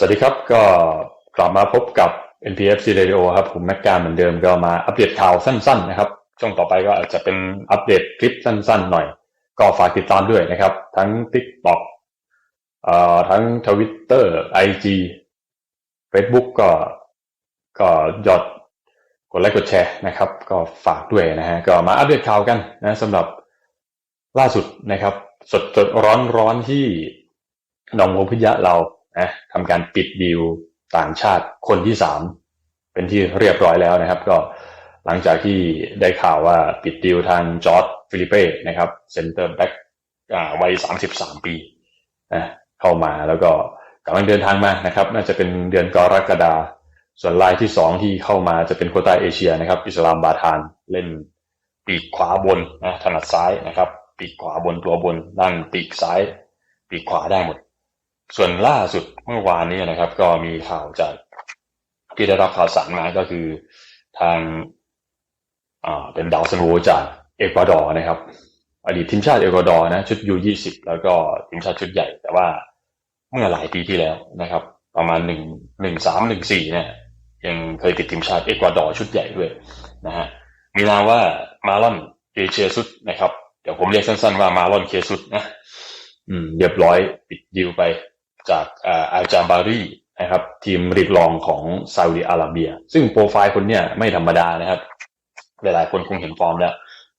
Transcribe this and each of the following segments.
สวัสดีครับก็กลับมาพบกับ NPFC Radio ครับ ผมแม็กการเหมือนเดิมก็มาอัปเดตข่าวสั้นๆนะครับ ช่วงต่อไปก็อาจจะเป็นอัปเดตคลิปสั้นๆหน่อย ก็ฝากติดตามด้วยนะครับ ทั้ง TikTok เอ่อทั้ง Twitter IG Facebook ก็ก็ยอดกดไลค์กดแชร์นะครับ ก็ฝากด้วยนะฮะก็มาอัปเดตข่าวกันนะสำหรับล่าสุดนะครับ สดสดร้อนร้อนๆที่หนองบัวพิยะเรา นะทำการปิดดีลต่างชาติคนที่สามเป็นที่เรียบร้อยแล้วนะครับ ก็หลังจากที่ได้ข่าวว่าปิดดีลทางจอร์ดฟิลิเป้นะครับเซนเตอร์แบ็กวัยสามสิบสามปีนะเข้ามาแล้วก็กำลังเดินทางมานะครับ น่าจะเป็นเดือนกรกฎาส่วนรายที่สองที่เข้ามาจะเป็นโคต้าเอเชียนะครับ อิสลามบาทานเล่นปีกขวาบนนะถนัดซ้ายนะครับ ปีกขวาบนตัวบนด้านปีกซ้าย ปีกขวาได้หมด ส่วนล่าสุดเมื่อวานนี้นะครับ ก็มีข่าวจากที่ได้รับข่าวสารมาก็คือทางอ่าเป็นดาวซันโวจากเอกวาดอร์นะครับ อดีตทีมชาติเอกวาดอร์นะชุดยูยี่สิบแล้วก็ทีมชาติชุดใหญ่ แต่ว่าเมื่อหลายปีที่แล้วนะครับ ประมาณหนึ่งหนึ่งสามหนึ่งสี่เนี่ยยังเคยติดทีมชาติเอกวาดอร์ชุดใหญ่ด้วยนะฮะมีนามว่ามาลอนเอเชซุดนะครับ เดี๋ยวผมเรียกสั้นๆว่ามาลอนเคซุดนะอืมเรียบร้อยปิดดิวไป จากอาอาจาบารีนะครับ ทีมรีดรองของซาอุดิอาระเบีย ซึ่งโปรไฟล์คนเนี้ยไม่ธรรมดานะครับ หลายๆคนคงเห็นฟอร์มแล้ว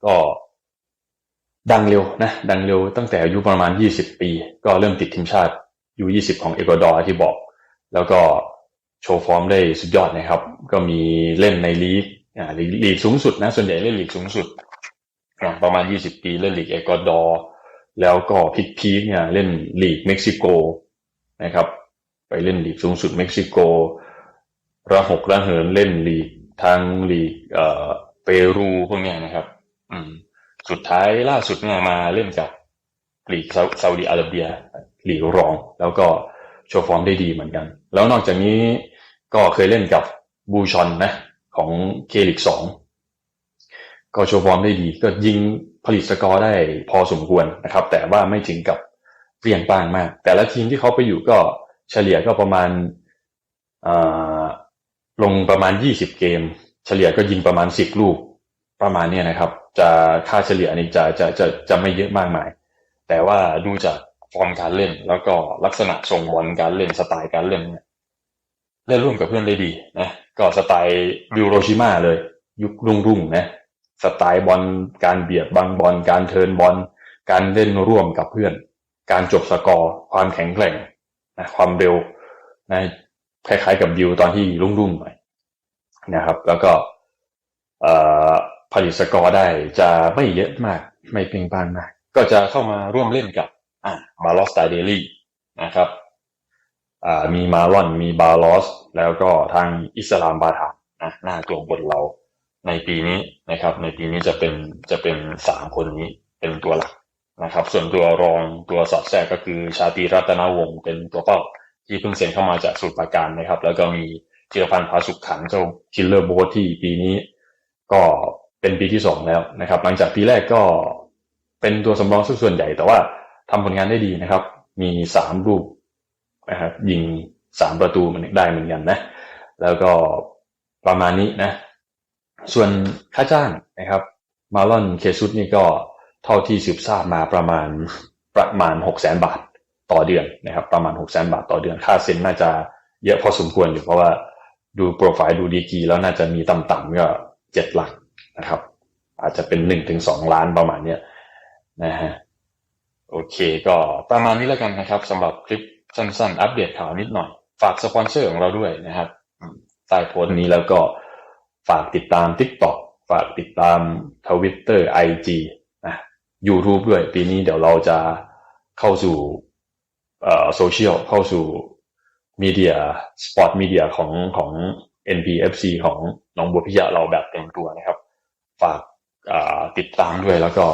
ก็ดังเร็วนะ ดังเร็วตั้งแต่อายุประมาณ 20 ปี ก็เริ่มติดทีมชาติยู20 ของเอกวาดอร์ที่บอก แล้วก็โชว์ฟอร์มได้สุดยอดนะครับ ก็มีเล่นในลีกอ่าลีกลีกสูงสุดนะ ส่วนใหญ่เล่นลีกสูงสุดประมาณ 20 ปีเล่นลีกเอกวาดอร์แล้วก็พิกพีคเนี่ยเล่นลีกเม็กซิโก นะครับ ไปเล่นลีกสูงสุดเม็กซิโกระหกระเหินเล่นลีกทางลีกเอ่อเปรูพวกนี้นะครับ อืม สุดท้ายล่าสุดเนี่ยมาเล่นกับลีกซาอุดิอาระเบียลีกรอง แล้วก็โชว์ฟอร์มได้ดีเหมือนกัน แล้วนอกจากนี้ก็เคยเล่นกับบูชอนนะของเคลิกสองก็โชว์ฟอร์มได้ดี ก็ยิงผลิตสกอร์ได้พอสมควรนะครับ แต่ว่าไม่ถึงกับ เปลี่ยนป้างมาก แต่ละทีมที่เขาไปอยู่ก็เฉลี่ยก็ประมาณลงประมาณ 20 เกม เฉลี่ยก็ยิงประมาณ 10 ลูกประมาณเนี้ยนะครับ จะค่าเฉลี่ยนี่จะจะจะจะไม่เยอะมากมาย แต่ว่าดูจากฟอร์มการเล่น แล้วก็ลักษณะส่งบอลการเล่นสไตล์การเล่นเนี่ยเล่นร่วมกับเพื่อนได้ดีนะก็สไตล์วิวโรชิมาเลย ยุครุ่งรุ่งนะสไตล์บอลการเบียดบังบอลการเทินบอลการเล่นร่วมกับเพื่อน การจบสกอร์ความแข็งแกร่งนะความเร็วนะคล้ายๆกับดิวตอนที่รุ่งรุ่งๆหน่อยนะครับ แล้วก็ผลิตสกอร์ได้จะไม่เยอะมาก ไม่เปล่งปลั่งมาก ก็จะเข้ามาร่วมเล่นกับอ่ามาลอสไตเดลี่นะครับอ่ามีมาลอนมีบาลอส แล้วก็ทางอิสลามบาทานนะหน้าตัวบนเราในปีนี้นะครับ ในปีนี้จะเป็นจะเป็นสามคนนี้เป็นตัวหลัก นะครับ ส่วนตัวรองตัวสอดแทรกก็คือชาตรีรัตนวงศ์เป็นตัวเป้าที่เพิ่งเซ็นเข้ามาจากสมุทรปราการนะครับ แล้วก็มีเจียพันธ์พาสุขขันเจ้าคิลเลอร์โบทที่ปีนี้ก็เป็นปีที่สองแล้วนะครับ หลังจากปีแรกก็เป็นตัวสำรองส่วนใหญ่ แต่ว่าทำผลงานได้ดีนะครับ มีสามลูกนะครับยิงสามประตูมันได้เหมือนกันนะ แล้วก็ประมาณนี้นะ ส่วนค่าจ้างนะครับ มาลอนเคซุดนี่ก็ เท่าที่สืบทราบมาประมาณประมาณหกแสนบาทต่อเดือนนะครับ ประมาณหกแสนบาทต่อเดือน ค่าเซ็นน่าจะเยอะพอสมควรอยู่เพราะว่าดูโปรไฟล์ดูดีกีแล้วน่าจะมีต่ำๆก็เจ็ดหลักนะครับ อาจจะเป็นหนึ่งถึงสองล้านประมาณเนี้ยนะฮะโอเคก็ประมาณนี้แล้วกันนะครับสำหรับคลิปสั้นๆ อัปเดตข่าวนิดหน่อย ฝากสปอนเซอร์ของเราด้วยนะครับใต้โพสต์นี้แล้วก็ฝากติดตาม TikTok ฝากติดตาม Twitter IG YouTube ด้วย ปีนี้เดี๋ยวเราจะเข้าสู่เอ่อโซเชียลเข้าสู่มีเดียสปอร์ตมีเดียของของ NPFC ของน้องบัวพิยะเราแบบเต็มตัวนะครับ ฝากติดตามด้วยแล้วก็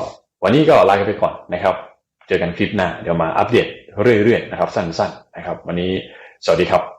วันนี้ก็ลากันไปก่อนนะครับ เจอกันคลิปหน้า เดี๋ยวมาอัปเดตเรื่อยๆนะครับ สั้นๆนะครับ วันนี้สวัสดีครับ